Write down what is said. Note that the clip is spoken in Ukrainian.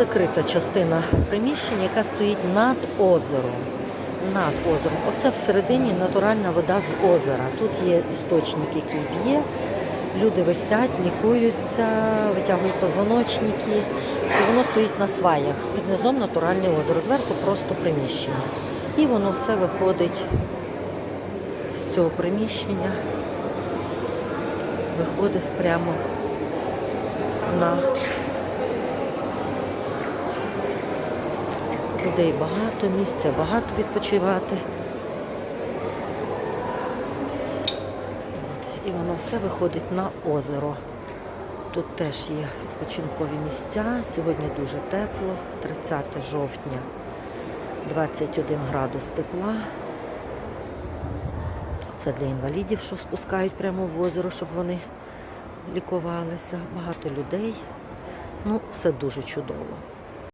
закрита частина приміщення, яка стоїть над озером. Над озером. Оце всередині натуральна вода з озера. Тут є істочник, який б'є. Люди висять, лікуються, витягують позвоночники. І воно стоїть на сваях. Під низом натуральне озеро. Зверху просто приміщення. І воно все виходить з цього приміщення. Виходить прямо на людей багато, місця багато відпочивати. І воно все виходить на озеро. Тут теж є відпочинкові місця. Сьогодні дуже тепло, 30 жовтня, 21 градус тепла. Це для інвалідів, що спускають прямо в озеро, щоб вони лікувалися. Багато людей. Ну, все дуже чудово.